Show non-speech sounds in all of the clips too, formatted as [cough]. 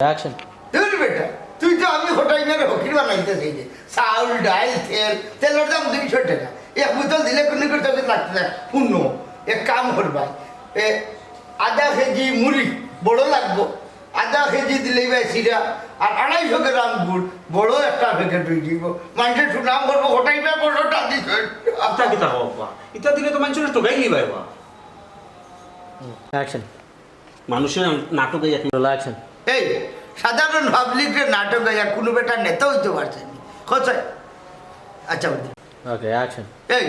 Action. ধুর বেটা তুই তো আমি হোটাই মেরে হকির বানাইতে চাই যে চাউল ডাল তেল তেলের দাম দুইশো টাকা। এক বোতল দিলে কোনো করতে লাগতে না। শূন্য এক কাম করবাই এ আধা কেজি মুড়ি বড় লাগবো। আধা কেজি দিলেই ভাই সিরা আর আড়াইশো গ্রাম গুড় বড় একটা প্যাকেট হয়ে দিব। মানুষের সুনাম করব হোটাই মেয়ে বড়টা দিছে আত্মা কিতা হবা ইতা দিলে তো মানুষের টোকাই লিবাই বা. মানুষের নাটকে action. এই সাধারণ পাবলিকের নাটক গাইয়া কোনো বেটা নেতা হইতে পারছে না। কোথায় আচ্ছা Okay, action. এই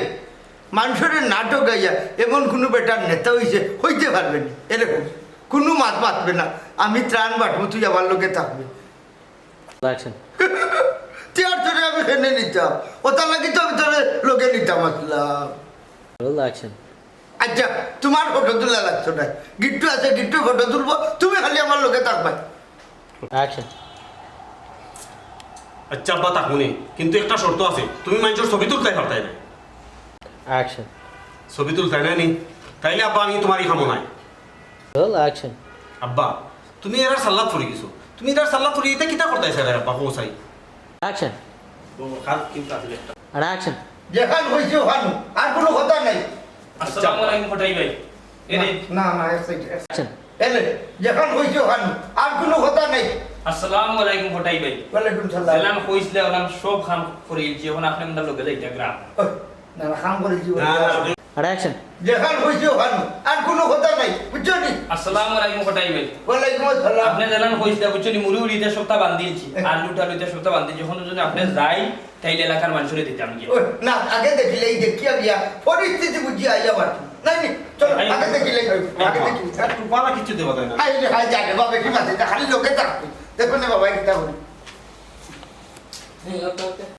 মানুষের নাটক গাইয়া এমন কোনো বেটার নেতা হইছে হইতে পারবে না। এরকম। কোনো মাত মাতবে না। আমি ত্রাণ বাটবো তুই আমার লোকে থাকবে। [laughs] আর তোরে আমি খেনে নিতাম? ওটা লাগি তো আমি তোরে লোকে নিতাম আসলাম। আচ্ছা তোমার ফটো তোলা লাগতো না। গিট্টু আছে গিট্টু ফটো তুলবো। তুমি খালি আমার লোকে থাকবে Action. আচ্ছা আব্বা তাকুনি কিন্তু একটা শর্ত আছে তুমি মানুষের ছবি তুলতে পারতাই না Action. ছবি তুলতাই না নি তাইলে আব্বা আমি তোমারই খামো নাই Roll action. আব্বা তুমি এরা সাল্লাত ফুরি গেছো তুমি এরা সাল্লাত ফুরি এটা কিতা করতে চাই আব্বা পৌঁছাই Action. খাত কিন্তু আসলে একটা And action. যেখান হয়েছে ওখানে আর কোনো কথা নাই আসসালামু আলাইকুম ফটাই ভাই এনে না না এক সাইড Action. এলে যেখান হয়েছে ওখানে আর কোনো কথা নাই। আসসালামু আলাইকুম ফটাই ভাই। ওয়ালাইকুম সালাম। সালাম কইছিলে ওলাম সব খাম করে ইলছি এখন আপনি আমাদের লোকে যাইতা গ্রাম না না খাম করেছি না না, না, And action. যেখান হয়েছে ওখানে আর কোনো কথা নাই বুঝছ আসসালামু আলাইকুম ফটাই ভাই। ওয়ালাইকুম আসসালাম। আপনি জানান কইছিলে বুঝছ মুড়ি উড়িতে সপ্তাহ বান্ধিলছি আলু টালুতে সপ্তাহ বান্ধিলছি এখন যদি আপনি যাই তাইলে এলাকার মানুষের দিতাম না আগে দেখিলে দেখিয়া গিয়া পরিস্থিতি বুঝি আইয়া পারছি নাই নি চলো আগে কিছু দেবো না। হাই রে হাই যাকে বাবা কি মাসে খালি লোকে থাকবে দেখো না বাবা এটা বলি